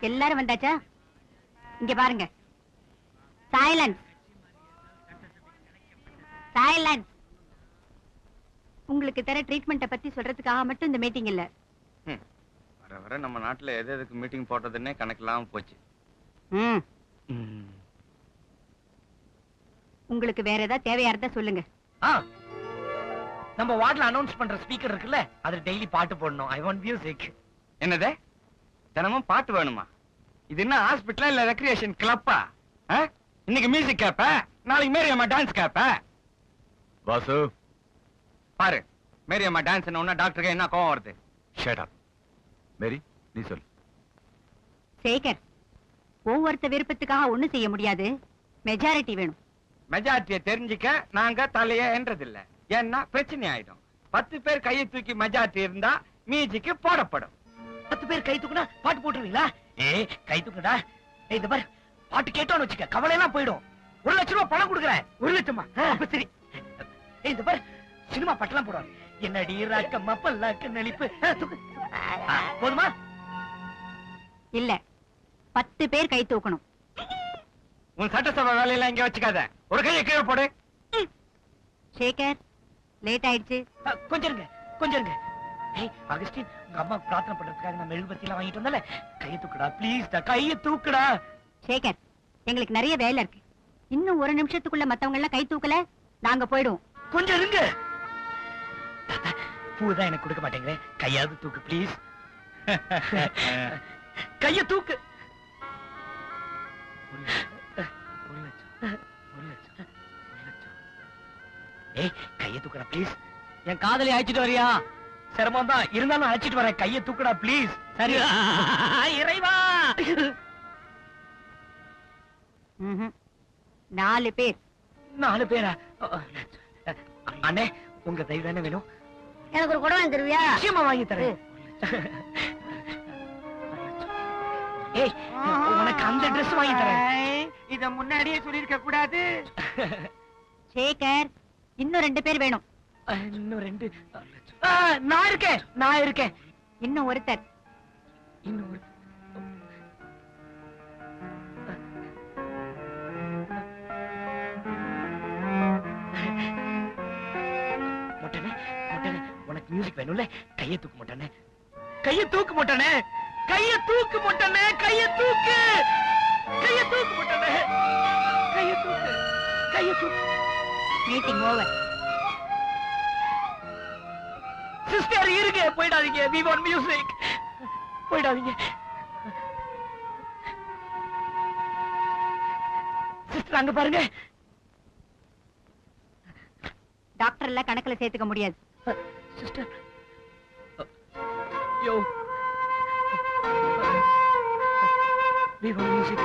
எல்லாரும் வந்தாச்சா? இங்க பாருங்க. சைலன்ஸ் சைலன்ஸ் உங்களுக்கு தர ட்ரீட்மெண்ட்டை பத்தி சொல்றதுக்காக மட்டும் இந்த மீட்டிங் இல்ல. ம். வர வர நம்ம நாட்டுல எது எதுக்கு மீட்டிங் போட்டதுன்னே கணக்கில்லாம போச்சு. ம். ம். உங்களுக்கு வேற ஏதாவது தேவையா இருந்தா சொல்லுங்க. ஆ. நம்ம வார்ட்ல அனௌன்ஸ் பண்ற ஸ்பீக்கர் இருக்குல்ல அது டெய்லி பாட்டு போடணும். ஐ வாண்ட் மியூசிக் என்னது? தினமும் பாட்டு வேணுமா? இது என்ன ஹாஸ்பிட்டலா இல்ல ரெக்ரியேஷன் கிளப்பா இன்னைக்கு மியூசிக் கேப்ப? நாளைக்கு மேரி அம்மா டான்ஸ் கேப்ப? வாசு. பாரு மேரி அம்மா டான்ஸ் ஒன்னா டாக்டருக்கு என்ன கோவம் வருது? ஷட் அப் மேரி நீ சொல் சேகர் ஒவ்வொருத்த விருப்பத்துக்காக ஒண்ணும் செய்ய முடியாது. மெஜாரிட்டி வேணும். மெஜாரிட்டியை தெரிஞ்சுக்க நாங்க தலைய என்றதில்ல. ஏன்னா பிரச்சனை ஆயிடும். பத்து பேர் கையை தூக்கி மெஜாரிட்டி இருந்தா மியூசிக்கு போடப்படும். பத்து பேர் கை தூக்குனா பாட்டு போட்டுருவீங்களா? ஏய் கை தூக்குடா. ஏய் இந்த பாரு. பாட்டு கேட்டோன்னு வச்சுக்க கவலை எல்லாம் போயிடும். ஒரு லட்சம் ரூபாய் பணம் கொடுக்குறேன். ஒரு லட்சமா? அப்ப சரி. ஏய் இந்த பாரு. சினிமா பாட்டெல்லாம் போடுவாங்க. என்னடி ராக்கம்மா பல்லாக்கு ஆ, போதுமா? இல்ல. பத்து பேர் கை தூக்கணும். உன் சட்டசபை வேலையெல்லாம் இங்க வச்சுக்காத. ஒரு கையை கீழே போடு. சேகர் லேட் ஆயிடுச்சு. கொஞ்சம் இருங்க கொஞ்சம் இருங்க. ஏய் அகஸ்டின் உங்க அம்மா பிரார்த்தனை பண்றதுக்காக நான் மெழுகுபத்தி எல்லாம் வாங்கிட்டு வந்தல கையை தூக்குடா ப்ளீஸ் கையை தூக்குடா. சேகர் எங்களுக்கு நிறைய வேலை இருக்கு. இன்னும் ஒரு நிமிஷத்துக்குள்ள மத்தவங்க எல்லாம் கை தூக்கல நாங்க போயிடுவோம். கொஞ்சம் இருங்க. பூ தான் எனக்கு கொடுக்க மாட்டேங்கிறேன் கையாவது தூக்கு ப்ளீஸ் கைய தூக்கு. கைய தூக்குடா ப்ளீஸ் என் காதலி அழைச்சிட்டு வரியா? சிரமம் தான் இருந்தாலும் அழைச்சிட்டு வரேன். கைய தூக்குடா ப்ளீஸ் சரி. இறைவா. நாலு பேர். நாலு பேரா? அண்ணே உங்க தயவு தானே வேணும்? எனக்கு ஒரு குடம் வாங்கி தருவியா? நிச்சயமா வாங்கி தரேன். ஏய் உனக்கு அந்த Dress வாங்கி தரேன். இத முன்னாடியே சொல்லிருக்க கூடாது. சேகர் இன்னும் ரெண்டு பேர் வேணும். இன்னும் ரெண்டு. நான் இருக்கேன். நான் இருக்கேன். இன்னும் ஒருத்தர். இன்னும் ஒரு உனக்கு மியூசிக் வேணும்ல? கைய தூக்கு மொட்டனே. கைய தூக்கு மொட்டனே. கைய தூக்கு மொட்டனே கைய தூக்கு. கைய தூக்கு மொட்டனே. கைய தூக்கு கைய தூக்கு. மீட்டிங் ஓவர் சிஸ்டர் இருங்க. போயிடாதீங்க. வி வாண்ட் மியூசிக் போயிடாதீங்க. சிஸ்டர் அங்க பாருங்க. டாக்டர் எல்லாம் கணக்குல சேர்த்துக்க முடியாது. Sister yo we want music